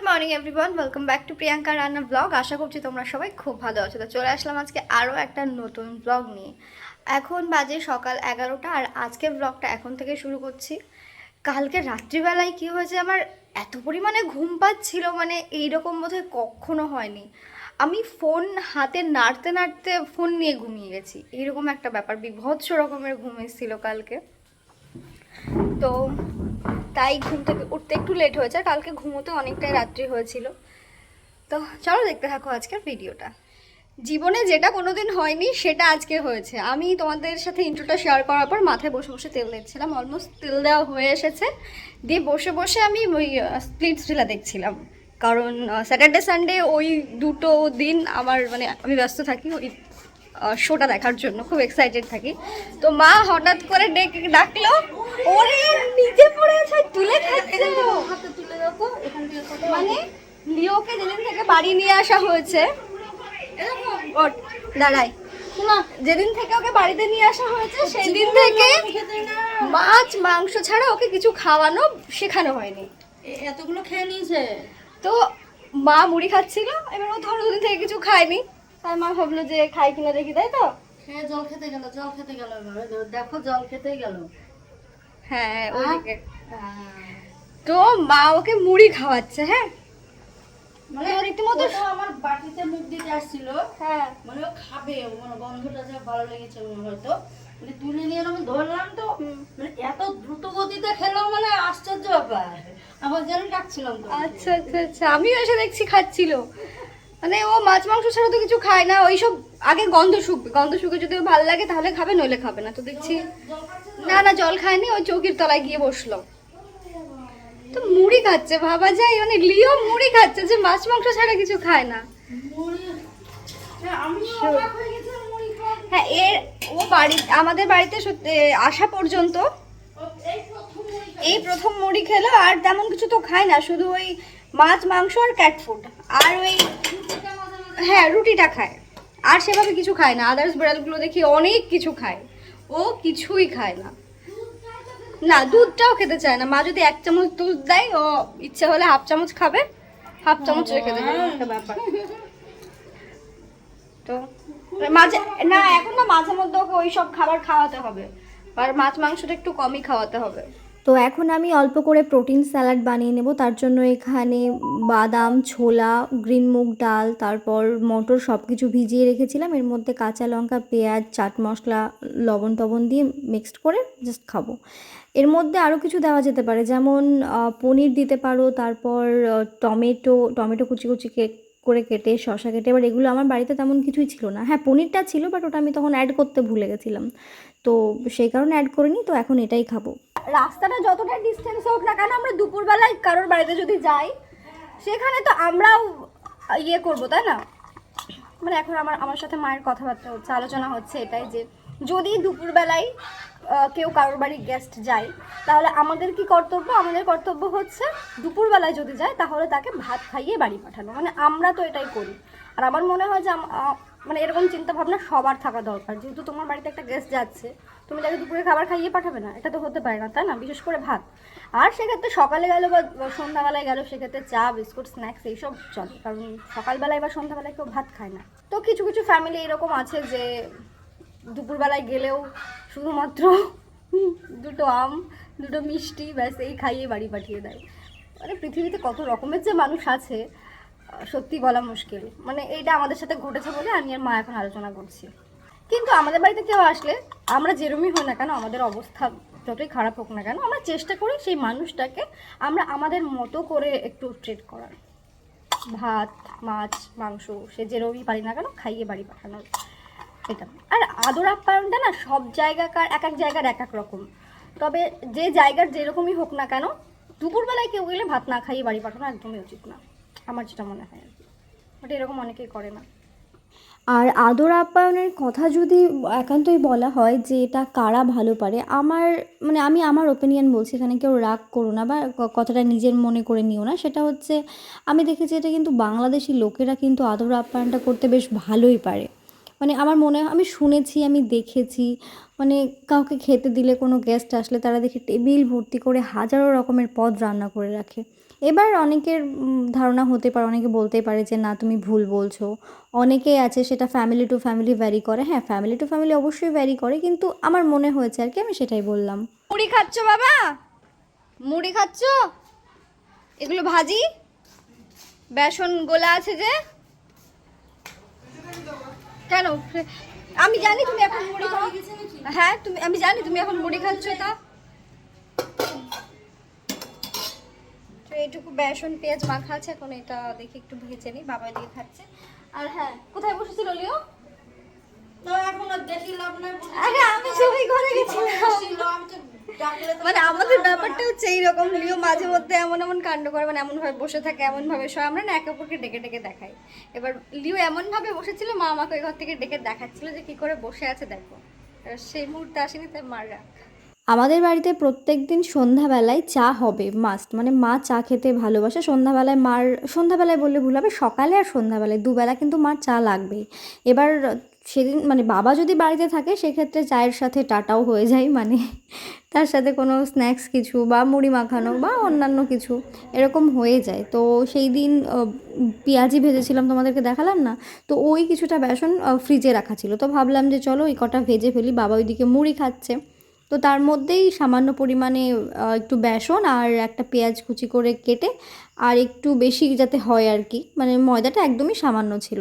Good morning everyone welcome back to Priyanka রান্না blog আশা করছি তোমরা সবাই খুব ভালো আছো। তো চলে আসলাম আজকে আরও একটা নতুন ব্লগ নিয়ে। এখন বাজে সকাল এগারোটা আর আজকে ব্লগটা এখন থেকে শুরু করছি। কালকে রাত্রিবেলায় কি হয়েছে আমার এত পরিমাণে ঘুম পাচ্ছিল মানে এইরকম বোধহয় কখনো হয়নি। আমি ফোন হাতে নাড়তে নাড়তে ফোন নিয়ে ঘুমিয়ে গেছি। এইরকম একটা ব্যাপার, বিভৎস রকমের ঘুম এসেছিল কালকে। তো তাই ঘুম থেকে উঠতে একটু লেট হয়েছে, আর কালকে ঘুমোতে অনেকটাই রাত্রি হয়েছিল। তো চলো দেখতে থাকো আজকের ভিডিওটা জীবনে যেটা কোনোদিন হয়নি, সেটা আজকে হয়েছে। আমি তোমাদের সাথে ইন্ট্রোটা শেয়ার করার পর মাথায় বসে বসে তেল দিচ্ছিলাম অলমোস্ট তেল দেওয়া হয়ে এসেছে। দিয়ে বসে বসে আমি ওই স্প্লিট স্টিলা দেখছিলাম। কারণ স্যাটারডে সানডে ওই দুটো দিন আমার মানে আমি ব্যস্ত থাকি ওই শোটা দেখার জন্য, খুব এক্সাইটেড থাকি। তো মা হঠাৎ করে ডেকে ডাকলো ওরে নিচে পড়ে আছে তুলে খাচ্ছে। হাতে তুলে দাও তো এখান থেকে মানে লিওকে যেদিন থেকে বাড়ি নিয়ে আসা হয়েছে ওট, দাঁড়াই যেদিন থেকে ওকে বাড়িতে নিয়ে আসা হয়েছে সেদিন থেকে মাছ মাংস ছাড়া ওকে কিছু খাওয়ানো শেখানো হয়নি। এতগুলো খেয়ে নিয়েছে? তো মা মুড়ি খাচ্ছিল এবার ও ধরো দুদিন থেকে কিছু খায়নি। তাই মা ভাবলো যে খাই কিনা দেখি তাই তো? খেয়ে জল খেতে গেল জল খেতে গেল দেখো জল খেতেই গেল। হ্যাঁ? তো মা ওকে মুড়ি খাওয়াচ্ছে হ্যাঁ? মানে রীতিমতো আমার বাটিতে মুখ দিতে আসছিল। হ্যাঁ। মানে ও খাবে মানে গন্ধটা যা ভালো লেগেছে হয়তো। মানে তুলে নিয়ে আমি ধরলাম তো মানে এত দ্রুত গতিতে খেলো মানে আশ্চর্য ব্যাপার। আমার যেন ডাকছিলাম আচ্ছা আচ্ছা আচ্ছা আমিও এসে দেখছি খাচ্ছিল। মানে ও মাছ মাংস ছাড়া তো কিছু খায় না ওইসব আগে গন্ধ শুকবে গন্ধ শুকে যদি ভালো লাগে তাহলে খাবে নইলে খাবে না। তো দেখছি না না জল খায়নি ওই চৌকির তলায় গিয়ে বসল। তো মুড়ি খাচ্ছে ভাবা যায় মানে লিও মুড়ি খাচ্ছে যে মাছ মাংস ছাড়া কিছু খায় না। হ্যাঁ, এর ও বাড়ি আমাদের বাড়িতে সত্যি আসা পর্যন্ত এই প্রথম মুড়ি খেলো আর তেমন কিছু তো খায় না শুধু ওই মাছ মাংস আর ক্যাট ফুড আর ওই হ্যাঁ রুটিটা খায়। আর সেভাবে কিছু খায় না। আদার্স বিড়ালগুলো দেখি অনেক কিছু খায়। ও কিছুই খায় না। না দুধটাও খেতে চায় না। মা যদি এক চামচ দুধ দেয় ও ইচ্ছে হলে হাফ চামচ খাবে। হাফ চামচ রেখে দেবে। ব্যাপার। তো মাঝে না এখন না মাঝে মধ্যে ওকে ওই সব খাবার খাওয়াতে হবে। আর মাছ মাংসটা একটু কমই খাওয়াতে হবে। তো এখন আমি অল্প করে প্রোটিন স্যালাড বানিয়ে নেব। তার জন্য এখানে বাদাম, ছোলা, গ্রিন মুগ ডাল, তারপর মটর সব কিছু ভিজিয়ে রেখেছিলাম। এর মধ্যে কাঁচা লঙ্কা, পেঁয়াজ, চাট মশলা, লবণ টবণ দিয়ে মিক্সড করে জাস্ট খাব। এর মধ্যে আরও কিছু দেওয়া যেতে পারে, যেমন পনির দিতে পারো, তারপর টমেটো টমেটো কুচি কুচি করে কেটে শশা কেটে, এবার এগুলো আমার বাড়িতে তেমন কিছুই ছিল না। হ্যাঁ পনিরটা ছিল বাট ওটা আমি তখন অ্যাড করতে ভুলে গেছিলাম। তো সেই কারণে অ্যাড করিনি, তো এখন এটাই খাব। রাস্তাটা যতটা ডিস্টেন্স হোক না কেন, আমরা দুপুরবেলায় কারোর বাড়িতে যদি যাই, সেখানে তো আমরাও ইয়ে করব, তাই না? মানে এখন আমার আমার সাথে মায়ের কথাবার্তা হচ্ছে, আলোচনা হচ্ছে এটাই যে, যদি দুপুরবেলায় কেউ কারোর বাড়ি গেস্ট যায়, তাহলে আমাদের কি কর্তব্য? আমাদের কর্তব্য হচ্ছে দুপুরবেলায় যদি যায়, তাহলে তাকে ভাত খাইয়ে বাড়ি পাঠানো। মানে আমরা তো এটাই করি। আর আমার মনে হয় যে মানে এরকম চিন্তাভাবনা সবার থাকা দরকার। যেহেতু তোমার বাড়িতে একটা গেস্ট যাচ্ছে তুমি তাকে দুপুরে খাবার খাইয়ে পাঠাবে না, এটা তো হতে পারে না, তাই না? বিশেষ করে ভাত। আর সেক্ষেত্রে সকালে গেল বা সন্ধ্যাবেলায় গেল, সেক্ষেত্রে চা, বিস্কুট, স্ন্যাক্স এইসব চলে, কারণ সকালবেলায় বা সন্ধ্যাবেলায় কেউ ভাত খায় না। তো কিছু কিছু ফ্যামিলি এরকম আছে যে দুপুরবেলায় গেলেও শুধুমাত্র দুটো আম, দুটো মিষ্টি, ব্যাস, এই খাইয়ে বাড়ি পাঠিয়ে দেয়। মানে পৃথিবীতে কত রকমের যে মানুষ আছে সত্যি বলা মুশকিল। মানে এইটা আমাদের সাথে ঘটেছে বলে আমি আর মা এখন আলোচনা করছি। কিন্তু আমাদের বাড়িতে কেউ আসলে আমরা যেরমই হই না কেন, আমাদের অবস্থা যতই খারাপ হোক না কেন, আমরা চেষ্টা করি সেই মানুষটাকে আমরা আমাদের মতো করে একটু ট্রিট করার। ভাত, মাছ, মাংস, সে যেরমই পারি না কেন খাইয়ে বাড়ি পাঠানোর। এটা। আর আদর আপ্যায়নটা না সব জায়গাকার, এক এক জায়গার এক এক রকম। তবে যে জায়গার যেরকমই হোক না কেন, দুপুরবেলায় কেউ গেলে ভাত না খাইয়ে বাড়ি পাঠানো একদমই উচিত না। আমার যেটা মনে হয় আর কি। বাট এরকম অনেকেই করে না। আর আদর আপ্যায়নের কথা যদি একান্তই বলা হয় যে এটা কারা ভালো পারে, আমার মানে আমি আমার ওপিনিয়ন বলছি, এখানে কেউ রাগ করো না বা কথাটা নিজের মনে করে নিও না। সেটা হচ্ছে, আমি দেখেছি এটা কিন্তু বাংলাদেশি লোকেরা কিন্তু আদর আপ্যায়নটা করতে বেশ ভালোই পারে। মানে আমার মনে হয় আমি শুনেছি, আমি দেখেছি মানে কাউকে খেতে দিলে কোনো গেস্ট আসলে তারা দেখি টেবিল ভর্তি করে হাজারো রকমের পদ রান্না করে রাখে। এবার অনেকের ধারণা হতে পারে, অনেকে বলতেই পারে যে, না, তুমি ভুল বলছো। অনেকেই আছে, সেটা ফ্যামিলি টু ফ্যামিলি ভ্যারি করে। হ্যাঁ ফ্যামিলি টু ফ্যামিলি অবশ্যই ভ্যারি করে, কিন্তু আমার মনে হয়েছে আর কি, আমি সেটাই বললাম। মুড়ি খাচ্ছ বাবা? মুড়ি খাচ্ছ? এগুলো ভাজি? বেসন গোলা আছে যে? কেন? আমি জানি তুমি এখন মুড়ি খাও। হ্যাঁ তুমি আমি জানি তুমি এখন মুড়ি খাচ্ছ, তা। তো এইটুকু বেসন, পেঁয়াজ মাখা আছে, এখন এটা দেখি একটু ভেজে নিই, বাবা দিয়ে খাচ্ছে। আর হ্যাঁ কোথায় বসেছিল লিও? তো এখন দেখি লাভ নাই আরে আমি সবাই ঘরে গেছিলাম। ছিল, আমি তো ডাকলে তো মানে আমাদের ব্যাপারটা হচ্ছে এইরকম লিও মাঝে মধ্যে এমন এমন কাণ্ড করে মানে এমন ভাবে বসে থাকে এমন ভাবে সব আমরা না একে অপরকে ডেকে ডেকে দেখাই। এবার লিও এমন ভাবে বসেছিল মা আমাকে ওই ঘর থেকে ডেকে দেখাচ্ছিল যে কি করে বসে আছে দেখো। এবার সেই মুহূর্তে আসেনি তাই মার রাখ আমাদের বাড়িতে প্রত্যেক দিন সন্ধ্যাবেলায় চা হবে মাস্ট মানে মা চা খেতে ভালোবাসে। সন্ধ্যাবেলায় মার সন্ধ্যাবেলায় বললে ভুল হবে সকালে আর সন্ধ্যাবেলায় দুবেলা কিন্তু মার চা লাগবেই। এবার সেদিন মানে বাবা যদি বাড়িতে থাকে, সেক্ষেত্রে চায়ের সাথে টাটাও হয়ে যায়। মানে তার সাথে কোনো স্ন্যাক্স কিছু বা মুড়ি মাখানো বা অন্যান্য কিছু এরকম হয়ে যায়। তো সেই দিন পেঁয়াজি ভেজেছিলাম, তোমাদেরকে দেখালাম না? তো ওই কিছুটা বেসন ফ্রিজে রাখা ছিল। তো ভাবলাম যে চলো ওই কটা ভেজে ফেলি, বাবা ওইদিকে মুড়ি খাচ্ছে। তো তার মধ্যেই সামান্য পরিমাণে একটু বেসন আর একটা পেঁয়াজ কুচি করে কেটে আর একটু বেশি যাতে হয় আর কি। মানে ময়দাটা একদমই সামান্য ছিল।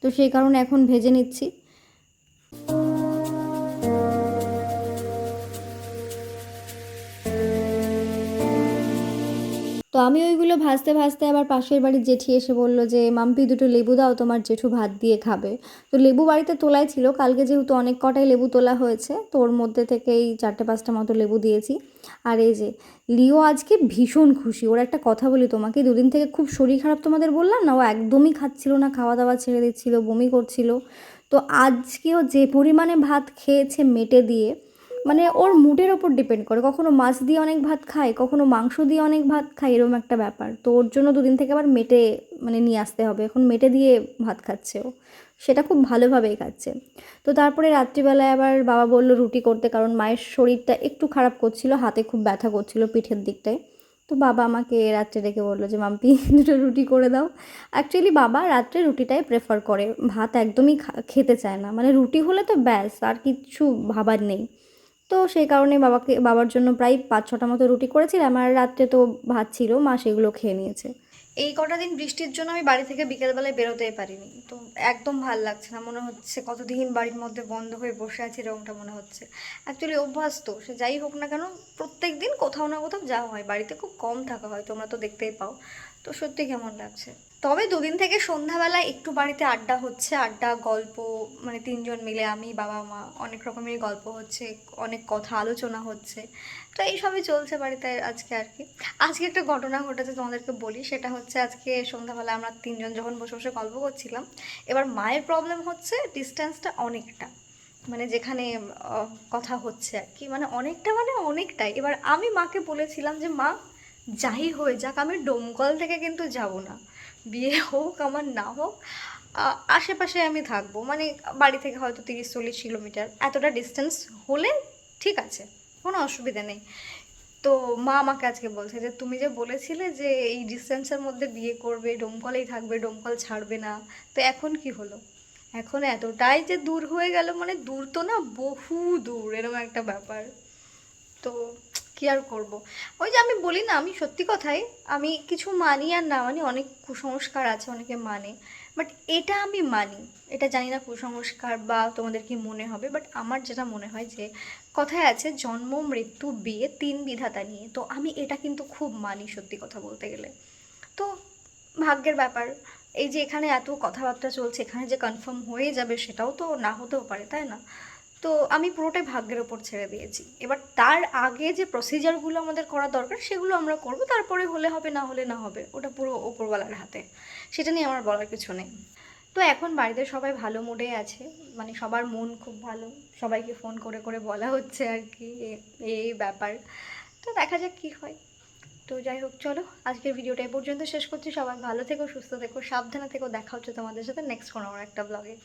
তো সেই কারণে এখন ভেজে নিচ্ছি। Thank you তো আমি ওইগুলো ভাজতে ভাজতে আবার পাশের বাড়ির জেঠি এসে বলল যে, মাম্পি, দুটো লেবু দাও, তোমার জেঠু ভাত দিয়ে খাবে। তো লেবু বাড়িতে তোলাই ছিল, কালকে যেহেতু অনেক কটাই লেবু তোলা হয়েছে, তো ওর মধ্যে থেকেই চারটে পাঁচটা মতো লেবু দিয়েছি। আর এই যে, লিও আজকে ভীষণ খুশি, ওর একটা কথা বলি তোমাকে, দুদিন থেকে খুব শরীর খারাপ তোমাদের বললাম না? ও একদমই খাচ্ছিল না খাওয়া দাওয়া ছেড়ে দিচ্ছিল, বমি করছিল। তো আজকেও যে পরিমাণে ভাত খেয়েছে মেটে দিয়ে মানে ওর মুডের ওপর ডিপেন্ড করে। কখনো মাছ দিয়ে অনেক ভাত খায়, কখনো মাংস দিয়ে অনেক ভাত খায়, এরকম একটা ব্যাপার। তো ওর জন্য দুদিন থেকে আবার মেটে মানে নিয়ে আসতে হবে। এখন মেটে দিয়ে ভাত খাচ্ছে ও। সেটা খুব ভালোভাবেই খাচ্ছে। তো তারপরে রাত্রিবেলায় আবার বাবা বলল রুটি করতে, কারণ মায়ের শরীরটা একটু খারাপ করছিল, হাতে খুব ব্যথা করছিল পিঠের দিকটায়। তো বাবা আমাকে রাত্রে ডেকে বলল যে, মাম্পি, দুটো রুটি করে দাও। অ্যাকচুয়ালি বাবা রাত্রে রুটিটাই প্রেফার করে। ভাত একদমই খেতে চায় না। মানে রুটি হলে তো ব্যাস, আর কিচ্ছু ভাবার নেই। তো সেই কারণে বাবাকে, বাবার জন্য প্রায় পাঁচ ছটা মতো রুটি করেছিলাম আর রাত্রে তো ভাত ছিল, মা সেগুলো খেয়ে নিয়েছে। এই কটা দিন বৃষ্টির জন্য আমি বাড়ি থেকে বিকেলবেলায় বেরোতেই পারিনি। তো একদম ভালো লাগছে না, মনে হচ্ছে কতদিন বাড়ির মধ্যে বন্ধ হয়ে বসে আছি, এরকমটা মনে হচ্ছে। অ্যাকচুয়ালি অভ্যাস তো, সে যাই হোক না কেন, প্রত্যেক দিন কোথাও না কোথাও যাওয়া হয়। বাড়িতে খুব কম থাকা হয়, তোমরা তো দেখতেই পাও। তো সত্যি কেমন লাগছে? তবে দুদিন থেকে সন্ধ্যাবেলায় একটু বাড়িতে আড্ডা হচ্ছে, আড্ডা, গল্প মানে তিনজন মিলে আমি, বাবা, মা, অনেক রকমের গল্প হচ্ছে, অনেক কথা, আলোচনা হচ্ছে। তো এইসবই চলছে বাড়িতে আজকে আর কি। আজকে একটা ঘটনা ঘটেছে তোমাদেরকে বলি, সেটা হচ্ছে আজকে সন্ধ্যাবেলা আমরা তিনজন যখন বসে বসে গল্প করছিলাম, এবার মায়ের প্রবলেম হচ্ছে ডিস্টেন্সটা অনেকটা। মানে যেখানে কথা হচ্ছে আর কি। মানে অনেকটা মানে অনেকটাই। এবার আমি মাকে বলেছিলাম যে, মা, যাই হয়ে যাক, আমি ডোমকল থেকে কিন্তু যাব না। বিয়ে হোক, আমার না হোক আশেপাশে আমি থাকব। মানে বাড়ি থেকে হয়তো তিরিশ, চল্লিশ কিলোমিটার। এতটা ডিস্টেন্স হলে ঠিক আছে, কোনো অসুবিধা নেই। তো মা আমাকে আজকে বলছে যে, তুমি যে বলেছিলে যে এই ডিস্টেন্সের মধ্যে বিয়ে করবে ডোমকলেই থাকবে ডোমকল ছাড়বে না। তো এখন কি হলো? এখন এতটাই যে দূর হয়ে গেল মানে দূর তো না, বহু দূর, এরকম একটা ব্যাপার। তো কি আর করব। ওই যে আমি বলি না, আমি সত্যি কথাই, আমি কিছু মানি আর না মানি, অনেক কুসংস্কার আছে অনেকে মানে। বাট এটা আমি মানি। এটা জানি না কুসংস্কার বা তোমাদের কি মনে হবে বাট আমার যেটা মনে হয় যে, কথায় আছে জন্ম, মৃত্যু, বিয়ে তিন বিধাতা নিয়ে। তো আমি এটা কিন্তু খুব মানি সত্যি কথা বলতে গেলে। তো ভাগ্যের ব্যাপার, এই যে এখানে এত কথাবার্তা চলছে, এখানে যে কনফার্ম হয়ে যাবে সেটাও তো না হতেও পারে, তাই না? তো আমি পুরোটাই ভাগ্যের ওপর ছেড়ে দিয়েছি। এবার তার আগে যে প্রসিজারগুলো আমাদের করা দরকার, সেগুলো আমরা করব, তারপরে হলে হবে, না হলে না হবে, ওটা পুরো ওপরওয়ালার হাতে। সেটা নিয়ে আমার বলার কিছু নেই। তো এখন বাড়িতে সবাই ভালো মুডে আছে মানে সবার মন খুব ভালো, সবাইকে ফোন করে করে বলা হচ্ছে আর কি, এ- এই ব্যাপার। তো দেখা যাক কি হয়। তো যাই হোক, চলো, আজকের ভিডিওটা এই পর্যন্ত শেষ করছি। সবাই ভালো থেকো, সুস্থ থেকো, সাবধানে থেকো, দেখা হচ্ছে তোমাদের সাথে নেক্সট কোনো একটা ব্লগে